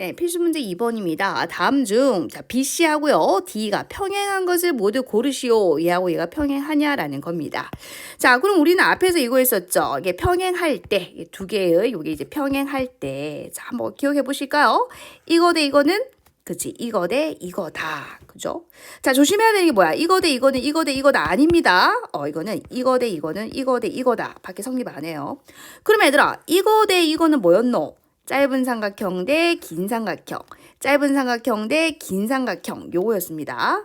네, 필수 문제 2번입니다. 다음 중, 자, BC하고요, D가 평행한 것을 모두 고르시오. 얘하고 얘가 평행하냐라는 겁니다. 자, 그럼 우리는 앞에서 이거 했었죠. 이게 평행할 때, 이게 두 개의, 요게 이제 평행할 때. 자, 한번 기억해 보실까요? 이거 대 이거는 그치 이거 대 이거다 그죠 자 조심해야 되는 게 뭐야 이거 대 이거는 이거 대 이거다 아닙니다 어 이거는 이거 대 이거는 이거 대 이거다 밖에 성립 안 해요 그럼 얘들아 이거 대 이거는 뭐였노 짧은 삼각형 대 긴 삼각형 짧은 삼각형 대 긴 삼각형 요거였습니다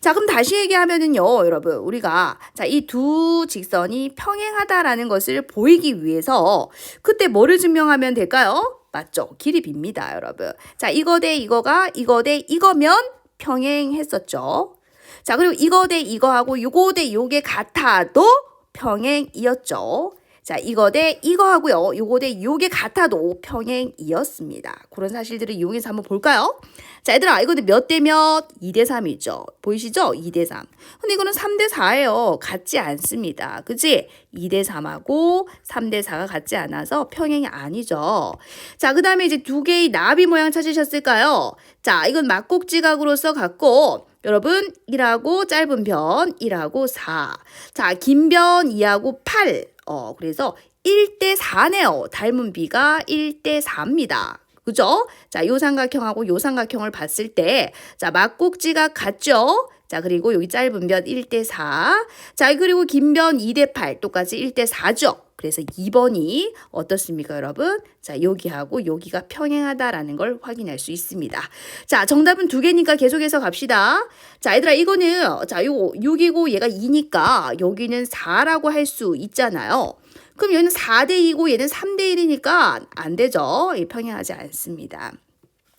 자 그럼 다시 얘기하면은요 여러분 우리가 자 이 두 직선이 평행하다라는 것을 보이기 위해서 그때 뭐를 증명하면 될까요? 맞죠? 길이 빕니다, 여러분. 자, 이거 대 이거가 이거 대 이거면 평행했었죠. 자, 그리고 이거 대 이거하고 요거 대 요게 같아도 평행이었죠. 자, 이거 대 이거 하고요. 요거 대 요게 같아도 평행이었습니다. 그런 사실들을 이용해서 한번 볼까요? 자, 얘들아, 이거는 몇 대 몇? 2 대 3이죠. 보이시죠? 2 대 3. 근데 이거는 3 대 4예요. 같지 않습니다. 그치? 2 대 3하고 3 대 4가 같지 않아서 평행이 아니죠. 자, 그 다음에 이제 두 개의 나비 모양 찾으셨을까요? 자, 이건 막꼭지각으로서 갖고 여러분 1하고 짧은 변 1하고 4. 자, 긴 변 2하고 8. 어, 그래서 1대 4네요. 닮은 비가 1대 4입니다. 그죠? 자, 요 삼각형하고 요 삼각형을 봤을 때, 자, 막꼭지가 같죠? 자, 그리고 여기 짧은 변 1대 4. 자, 그리고 긴 변 2대 8. 똑같이 1대 4죠? 그래서 2번이 어떻습니까, 여러분? 자, 여기하고 여기가 평행하다라는 걸 확인할 수 있습니다. 자, 정답은 두 개니까 계속해서 갑시다. 자, 얘들아, 이거는, 자, 요 6이고 얘가 2니까 여기는 4라고 할 수 있잖아요. 그럼 얘는 4대 2고 얘는 3대 1이니까 안 되죠. 이 평행하지 않습니다.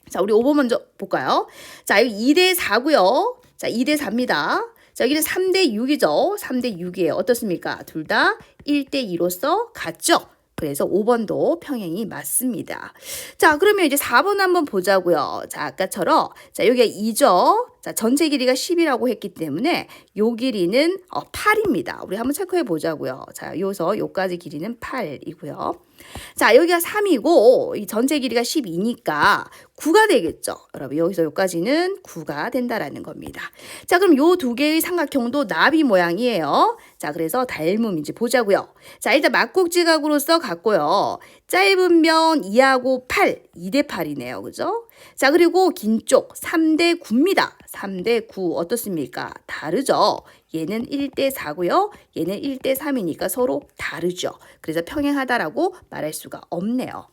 자, 우리 5번 먼저 볼까요? 자, 여기 2대 4고요. 자, 2대 4입니다. 자, 여기는 3대 6이죠. 3대 6이에요. 어떻습니까? 둘 다 1대 2로서 같죠? 그래서 5번도 평행이 맞습니다. 자, 그러면 이제 4번 한번 보자고요. 자, 아까처럼 자, 여기가 2죠. 자, 전체 길이가 10이라고 했기 때문에 요 길이는 어, 8입니다. 우리 한번 체크해 보자고요. 자, 요서 요까지 길이는 8이고요. 자, 여기가 3이고 이 전체 길이가 12니까 9가 되겠죠. 여러분, 여기서 여기까지는 9가 된다라는 겁니다. 자, 그럼 요 두 개의 삼각형도 나비 모양이에요. 자, 그래서 닮음 이제 보자고요. 자, 일단 막국지각으로서 갖고요. 짧은 변 2하고 8, 2대 8이네요. 그죠? 자, 그리고 긴 쪽 3대 9입니다. 3대 9 어떻습니까? 다르죠? 얘는 1대 4고요. 얘는 1대 3이니까 서로 다르죠. 그래서 평행하다라고 말할 수가 없네요.